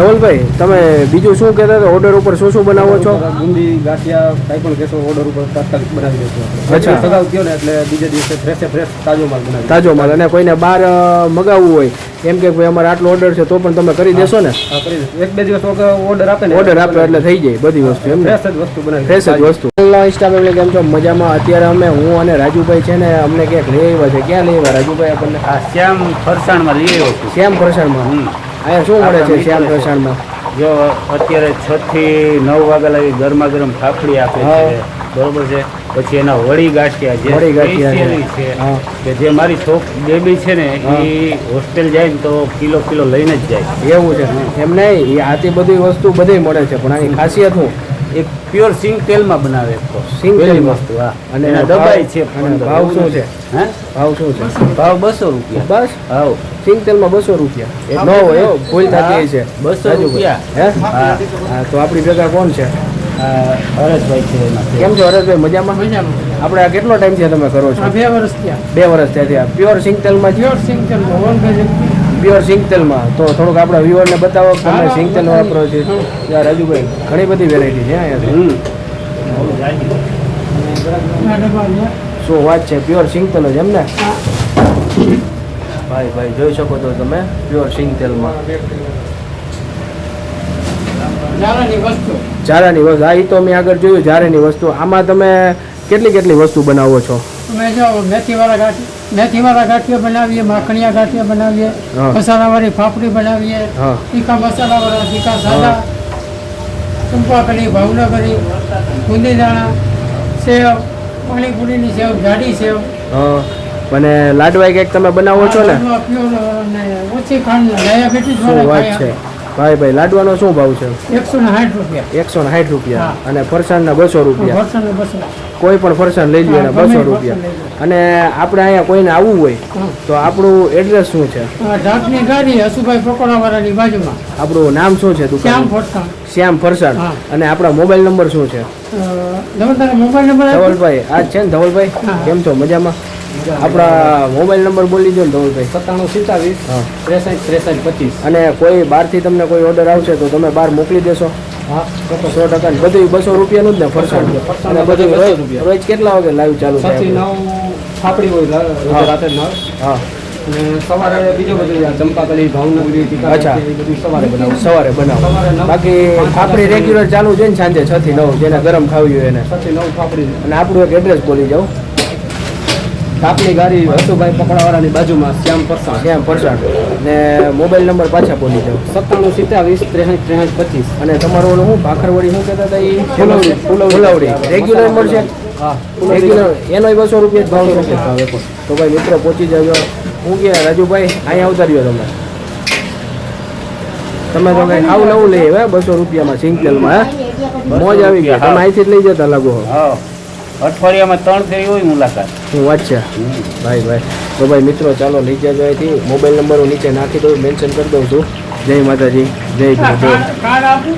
ધવલભાઈ તમે બીજું શું કહેતા હતા? ઓર્ડર ઉપર શું શું બનાવો છો? બુંદી ગાંઠિયા કાંઈ પણ કહેશો ઓર્ડર ઉપર તાત્કાલિક બનાવી દઈશું આપણે. અચ્છા. સગાવ થયો ને એટલે બીજે દિવસે ફ્રેશે ફ્રેશ તાજો માલ બનાવી તાજો માલ અને કોઈને બહાર મગાવવું હોય એમ કે ભાઈ અમારે આટલો ઓર્ડર છે તો પણ તમે કરી દેશો ને? કરી એક બે દિવસ ઓર્ડર આપે ને. ઓર્ડર આપે એટલે થઈ જાય બધી વસ્તુ એમ ફ્રેશ જ વસ્તુ બનાવી ફ્રેશ જ વસ્તુ. ઇન્સ્ટા ફેમિલી કેમ છો? મજામાં? અત્યારે અમે હું અને રાજુભાઈ છે ને અમને ક્યાંક લઈ આવ્યા છે. ક્યાં લઈ આવ્યા? રાજુભાઈ આપણને? આ શ્યામ ફરસાણમાં લઈ આવ્યો છું. શ્યામ ફરસાણમાં? હમ. અહીંયા શું મળે છે શ્યામ મિત્રો જો અત્યારે છ થી નવ વાગ્યા લાગી ગરમા ગરમ ફાફડી આપે છે. બરોબર છે? પછી એના વડી ગાંઠિયા જે ગાંઠિયા છે. હા. કે જે મારી છોક બેબી છે ને એ હોસ્ટેલ જાય ને તો કિલો કિલો લઈને જ જાય. એવું છે. એમ નહીં આથી બધી વસ્તુ બધી મળે છે. પણ આની ખાસિયત શું? એક પ્યોર સિંગ તેલમાં બનાવે તો. સિંગ તેલ વસ્તુ હા. અને એના દબાઈ છે ભાવ શું છે? હે? ભાવ શું છે? ભાવ બસો રૂપિયા. બસ? હાવ સિંગ તેલમાં બસો રૂપિયા. ન હોય હો, ભૂલ થતી છે. બસો. રૂપિયા. હે? હા હા તો આપણી ભેગા કોણ છે? હરેશભાઈ છે કેમ છો હરેશભાઈ મજામાં? આપણે આ કેટલો ટાઈમ થયા તમે કરો છો? બે વર્ષ થયા. બે વર્ષ થયા પ્યોર સિંગ તેલમાં પ્યોર સિંગલ મોહનભાઈ પ્યોર સિંગ તેલમાં તો થોડુંક આપણા વ્યુઅરને બતાવો કે તમે સિંગ તેલ વાપરો છો. યાર રાજુભાઈ ઘણી બધી વેરાયટી છે અહીંયાથી શું વાત છે? પ્યોર સિંગતેલ જ એમ ને? ભાઈ ભાઈ જોઈ શકો છો તમે પ્યોર સિંગ તેલમાં જારાની વસ્તુ. ચારાની વસ્તુ. એ તો મેં આગળ જોયું ચારાની વસ્તુ. આમાં તમે કેટલી કેટલી વસ્તુ બનાવો છો? મેથી વાળા ગાંઠી. મેથીવાળા ગાંઠિયા બનાવીએ માખણિયા ગાંઠિયા બનાવીએ મસાલાવાળી ફાફડી બનાવીએ હા. મસાલાવાળા તીખા સાદા ટૂંપા કરી ભાવનગરી બુંદી દાણા સેવ પાણીપુરીની સેવ જાડી સેવ. અને લાડવા કંઈક તમે બનાવો છો ને? ઓછી ખાંડ છે. ભાઈ ભાઈ લાડવાનો શું ભાવ છે? એકસો ને સાઠ રૂપિયા. એકસો ને સાઠ રૂપિયા. અને ફરસાણના બસો રૂપિયા. કોઈ પણ ફરસાણ લઈ લ્યો બસો રૂપિયા. અને આપણે અહીંયા કોઈને આવવું હોય તો આપણું એડ્રેસ શું છે? ઢાકની ગાડી હસુભાઈ પકોડાવાળાની બાજુમાં. આપણું નામ શું છે શ્યામ ફરસાણ. શ્યામ ફરસાણ. અને આપણા મોબાઈલ નંબર શું છે? ધવલભાઈ આ છે ને ધવલભાઈ? કેમ છો? મજામાં? આપણા મોબાઈલ નંબર બોલી દો ને ધવલભાઈ. સત્તાણું સિત્તાવીસ ત્રેસઠ ત્રેસઠ પચીસ. અને કોઈ બહારથી તમને કોઈ ઓર્ડર આવશે તો તમે બહાર મોકલી દેશો. હા સો ટકા બધું બસો રૂપિયાનું જ ને ફરસાણ. અને બધું રોજ 200 રૂપિયા. રોજ કેટલા વાગે લાઈવ ચાલુ થી નવ ફાફડી હોય. રાતે નવ. હા. અને સવારે બીજું બધું ચંપાકલી ભાવનગરી અચ્છા. સવારે બનાવું. સવારે બનાવો. બાકી ફાફડી રેગ્યુલર ચાલુ છે ને સાંજે છ થી નવ જેને ગરમ ખાવી હોય એને. છ થી નવ ફાફડી અને આપણું એક એડ્રેસ બોલી જાઓ ઢાકની ગાડી હસુભાઈ પકડાવાળાની બાજુમાં શ્યામ પરસાણ શ્યામ પરસાણ. ને મોબાઈલ નંબર પાછા બોલી જાઓ સત્તાણું સિત્તાવીસ ત્રેસઠ ત્રેસઠ પચીસ. અને તમારો ઓલું શું? ભાખરવડી શું કહેતા હતા એ ફુલવડી. ફુલવડી. રેગ્યુલર મળશે? હા. રેગ્યુલર એનો બસો રૂપિયા જ ભાવ છે. ભાવે તો ભાઈ મિત્રો પહોંચી જજો. હું ગયા રાજુભાઈ અહીંયા ઉતાર્યો તમે. તમે તો કઈ આવું નવું લઈ આવ્યા બસો રૂપિયામાં સિંગતેલમાં મોજ આવી ગયા તમે અહીંથી જ લઈ જતા લાગો. હા. અઠવાડિયામાં ત્રણ ફેરી હોય મુલાકાત. હું વાંચ્યા ભાઈ ભાઈ. તો ભાઈ મિત્રો ચાલો નીચે જજો અહીંથી મોબાઈલ નંબર હું નીચે નાખી દઉં મેન્શન કરી દઉં છું. જય માતાજી. જય ગુરુદેવ.